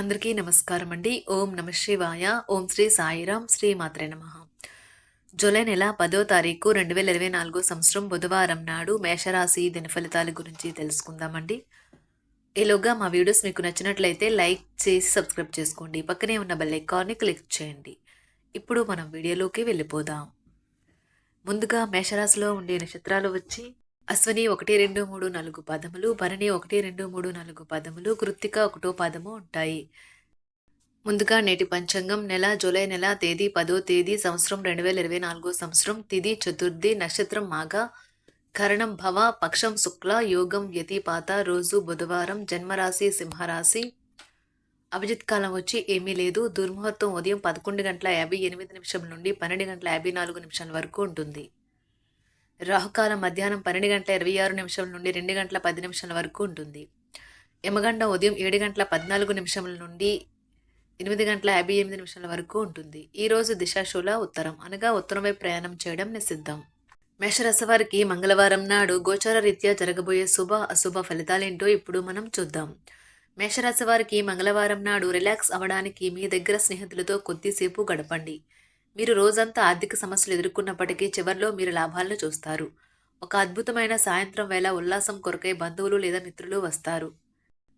అందరికీ నమస్కారం అండి ఓం నమ శివాయ. ఓం శ్రీ సాయిరాం శ్రీ మాత్రే నమ. జూలై నెల పదో తారీఖు రెండు వేల ఇరవై నాలుగో సంవత్సరం బుధవారం నాడు మేషరాశి దినఫలితాల గురించి తెలుసుకుందామండి. ఈలోగా మా వీడియోస్ మీకు నచ్చినట్లయితే లైక్ చేసి సబ్స్క్రైబ్ చేసుకోండి. పక్కనే ఉన్న బెల్ ఐకాన్ని క్లిక్ చేయండి. ఇప్పుడు మనం వీడియోలోకి వెళ్ళిపోదాం. ముందుగా మేషరాశిలో ఉండే నక్షత్రాలు వచ్చి అశ్వని ఒకటి రెండు మూడు నాలుగు పదములు భరణి ఒకటి రెండు మూడు నాలుగు పదములు కృత్తిక ఒకటో పదము ఉంటాయి. ముందుగా నేటి పంచాంగం నెల జూలై నెల తేదీ పదో తేదీ సంవత్సరం రెండు వేల ఇరవై నాలుగో సంవత్సరం తిది చతుర్థి నక్షత్రం మాఘ కరణం భవ పక్షం శుక్ల యోగం వ్యతిపాత రోజు బుధవారం జన్మరాశి సింహరాశి. అభిజిత్ కాలం వచ్చి ఏమీ లేదు. దుర్ముహూర్తం ఉదయం పదకొండు గంటల యాభై ఎనిమిది నిమిషం నుండి పన్నెండు గంటల యాభై నాలుగు నిమిషాల వరకు ఉంటుంది. రాహుకాలం మధ్యాహ్నం పన్నెండు గంటల ఇరవై ఆరు నిమిషం నుండి రెండు గంటల పది నిమిషాల వరకు ఉంటుంది. యమగండం ఉదయం ఏడు గంటల పద్నాలుగు నిమిషముల నుండి ఎనిమిది గంటల యాభై ఎనిమిది నిమిషాల వరకు ఉంటుంది. ఈరోజు దిశాశూల ఉత్తరం. అనగా ఉత్తరం వైపు ప్రయాణం చేయడం నిషిద్ధం. మేషరాశి వారికి మంగళవారం నాడు గోచార రీత్యా జరగబోయే శుభ అశుభ ఫలితాలేంటో ఇప్పుడు మనం చూద్దాం. మేషరాశి వారికి మంగళవారం నాడు రిలాక్స్ అవ్వడానికి మీ దగ్గర స్నేహితులతో కొద్దిసేపు గడపండి. మీరు రోజంతా ఆర్థిక సమస్యలు ఎదుర్కొన్నప్పటికీ చివరిలో మీరు లాభాలను చూస్తారు. ఒక అద్భుతమైన సాయంత్రం వేళ ఉల్లాసం కొరకై బంధువులు లేదా మిత్రులు వస్తారు.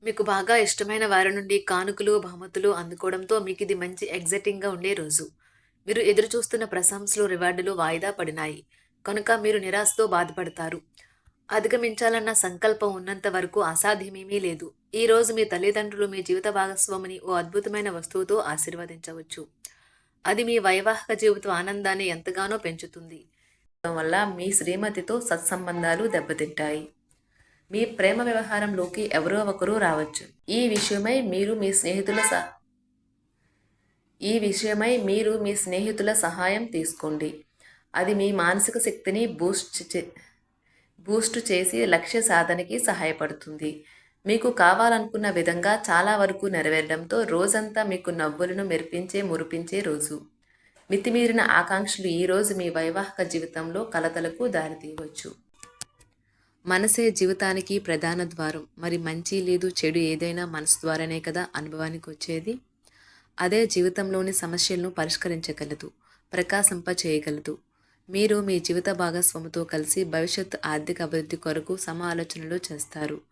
మీకు బాగా ఇష్టమైన వారి నుండి కానుకలు బహుమతులు అందుకోవడంతో మీకు ఇది మంచి ఎగ్జైటింగ్గా ఉండే రోజు. మీరు ఎదురు చూస్తున్న ప్రశంసలు రివార్డులు వాయిదా పడినాయి. కనుక మీరు నిరాశతో బాధపడతారు. అధిగమించాలన్న సంకల్పం ఉన్నంత వరకు అసాధ్యమేమీ లేదు. ఈ రోజు మీ తల్లిదండ్రులు మీ జీవిత భాగస్వామిని ఓ అద్భుతమైన వస్తువుతో ఆశీర్వదించవచ్చు. అది మీ వైవాహిక జీవిత ఆనందాన్ని ఎంతగానో పెంచుతుంది. వల్ల మీ శ్రీమతితో సత్సంబంధాలు దెబ్బతింటాయి. మీ ప్రేమ వ్యవహారంలోకి ఎవరో ఒకరు రావచ్చు. ఈ విషయమై మీరు మీ స్నేహితుల సహ ఈ విషయమై మీరు మీ స్నేహితుల సహాయం తీసుకోండి. అది మీ మానసిక శక్తిని బూస్ట్ చే బూస్ట్ చేసి లక్ష్య సాధనకి సహాయపడుతుంది. మీకు కావాలనుకున్న విధంగా చాలా వరకు నెరవేరడంతో రోజంతా మీకు నవ్వులను మెరిపించే మురిపించే రోజు. మితిమీరిన ఆకాంక్షలు ఈరోజు మీ వైవాహిక జీవితంలో కలతలకు దారితీయవచ్చు. మనసే జీవితానికి ప్రధాన ద్వారం. మరి మంచి లేదు చెడు ఏదైనా మనసు ద్వారానే కదా అనుభవానికి వచ్చేది? అదే జీవితంలోని సమస్యలను పరిష్కరించగలదు ప్రకాశింప చేయగలదు. మీరు మీ జీవిత భాగస్వామితో కలిసి భవిష్యత్ ఆర్థిక అభివృద్ధి కొరకు సమాలోచనలు చేస్తారు.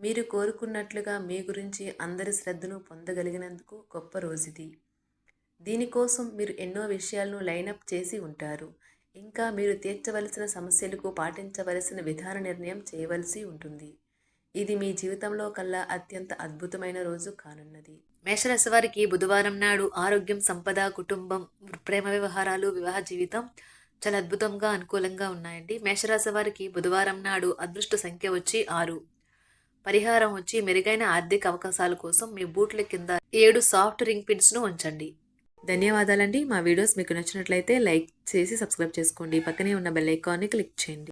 మీరు కోరుకున్నట్లుగా మీ గురించి అందరి శ్రద్ధను పొందగలిగినందుకు గొప్ప రోజుది. దీనికోసం మీరు ఎన్నో విషయాలను లైనప్ చేసి ఉంటారు. ఇంకా మీరు తీర్చవలసిన సమస్యలకు పాటించవలసిన విధాన నిర్ణయం చేయవలసి ఉంటుంది. ఇది మీ జీవితంలో కల్లా అత్యంత అద్భుతమైన రోజు కానున్నది. మేషరాశి వారికి బుధవారం నాడు ఆరోగ్యం సంపద కుటుంబం ప్రేమ వ్యవహారాలు వివాహ జీవితం చాలా అద్భుతంగా అనుకూలంగా ఉన్నాయండి. మేషరాశి వారికి బుధవారం నాడు అదృష్ట సంఖ్య వచ్చి ఆరు. పరిహారం వచ్చి మెరుగైన ఆర్థిక అవకాశాల కోసం మీ బూట్ల కింద ఏడు సాఫ్ట్ రింగ్ పిన్స్ను ఉంచండి. ధన్యవాదాలండి. మా వీడియోస్ మీకు నచ్చినట్లయితే లైక్ చేసి సబ్స్క్రైబ్ చేసుకోండి. పక్కనే ఉన్న బెల్ ఐకాన్ని క్లిక్ చేయండి.